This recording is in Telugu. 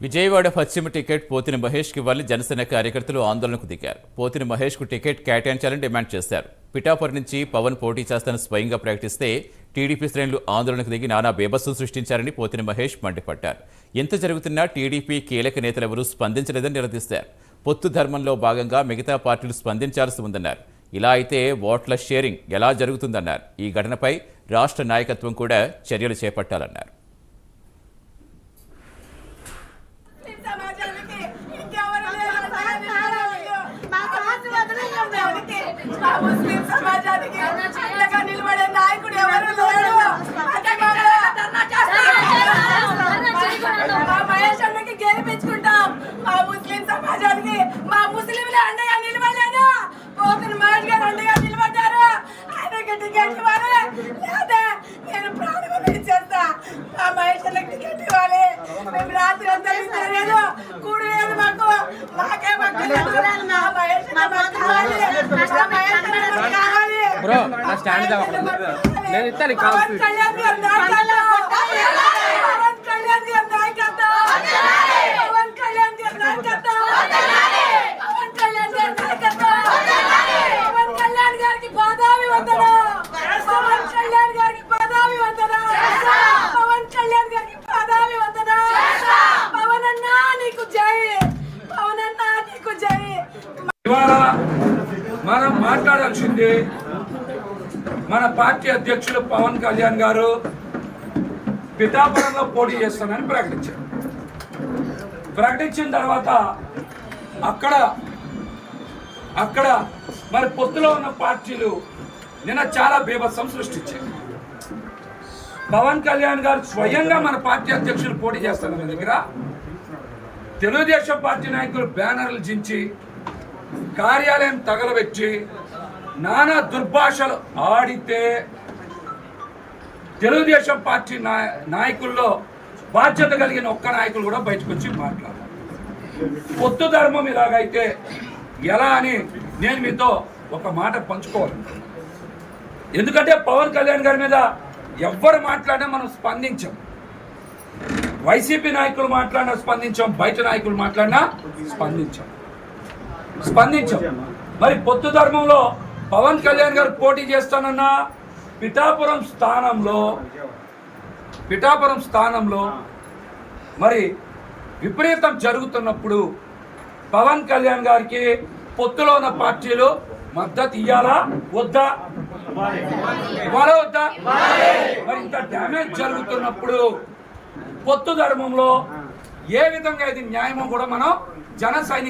విజయవాడ పశ్చిమ టికెట్ పోతిని మహేష్కి ఇవ్వాలని జనసేన కార్యకర్తలు ఆందోళనకు దిగారు. పోతిని మహేష్కు టికెట్ కేటాయించాలని డిమాండ్ చేశారు. పిఠాపురం నుంచి పవన్ పోటీ చేస్తానని స్వయంగా ప్రకటిస్తే టీడీపీ శ్రేణులు ఆందోళనకు దిగి నానా బేబస్సు సృష్టించారని పోతిని మహేష్ మండిపడ్డారు. ఎంత జరుగుతున్నా టీడీపీ కీలక నేతలెవరూ స్పందించలేదని నిలదీశారు. పొత్తు ధర్మంలో భాగంగా మిగతా పార్టీలు స్పందించాల్సి ఉందన్నారు. ఇలా అయితే ఓట్ల షేరింగ్ ఎలా జరుగుతుందన్నారు. ఈ ఘటనపై రాష్ట్ర నాయకత్వం కూడా చర్యలు చేపట్టాలన్నారు. మా ముస్లిం సమాజానికి అండగా నిలబడే నాయకుడు ఎవరు చేస్తాం. మా మహేష్ అన్నకి గెలిపించుకుంటాం. మా ముస్లిం సమాజానికి మా ముస్లింలే అండగా నిలబడలేదు? పోతున్న మహేష్ గారు అండగా నిలబడ్డారు. ఆయనకి టికెట్ ఇవ్వాలి. లేదా నేను ప్రాణం ఇచ్చేస్తా మా మహేష్ అన్నకి టికెట్ ఇవ్వాలి. మేము రాత్రి అంతా నిద్రలేదు కూడు లేదు మాకు మాకే మాకు. పవన్ అన్నా నీకు జై పవన్ అన్నా నీకు జై ఇవాళ మనం మాట్లాడాల్సింది మన పార్టీ అధ్యక్షులు పవన్ కళ్యాణ్ గారు పిఠాపురంలో పోటీ చేస్తానని ప్రకటించారు. ప్రకటించిన తర్వాత అక్కడ అక్కడ మరి పొత్తులో ఉన్న పార్టీలు నిన్న చాలా బీభత్సం సృష్టించాయి. పవన్ కళ్యాణ్ గారు స్వయంగా మన పార్టీ అధ్యక్షులు పోటీ చేస్తానన్న దగ్గర తెలుగుదేశం పార్టీ నాయకులు బ్యానర్లు జించి కార్యాలయం తగలబెట్టి నానా దుర్భాషలు ఆడితే తెలుగుదేశం పార్టీ నాయ నాయకుల్లో బాధ్యత కలిగిన ఒక్క నాయకులు కూడా బయటకు వచ్చి మాట్లాడారు పొత్తు ధర్మం ఇలాగైతే ఎలా అని నేను మీతో ఒక మాట పంచుకోవాలి. ఎందుకంటే పవన్ కళ్యాణ్ గారి మీద ఎవ్వరు మాట్లాడినా మనం స్పందించాం. వైసీపీ నాయకులు మాట్లాడినా స్పందించాం బయట నాయకులు మాట్లాడినా స్పందించాం. స్పందించాం. మరి పొత్తు ధర్మంలో పవన్ కళ్యాణ్ గారు పోటీ చేస్తానన్న పిఠాపురం స్థానంలో పిఠాపురం స్థానంలో మరి విపరీతం జరుగుతున్నప్పుడు పవన్ కళ్యాణ్ గారికి పొత్తులో ఉన్న పార్టీలు మద్దతు ఇయ్యాలా? వద్దా? ఇవ్వాలా వద్దా? మరి ఇంత డ్యామేజ్ జరుగుతున్నప్పుడు పొత్తు ధర్మంలో ఏ విధంగా ఇది న్యాయమో కూడా మనం జన సైనిక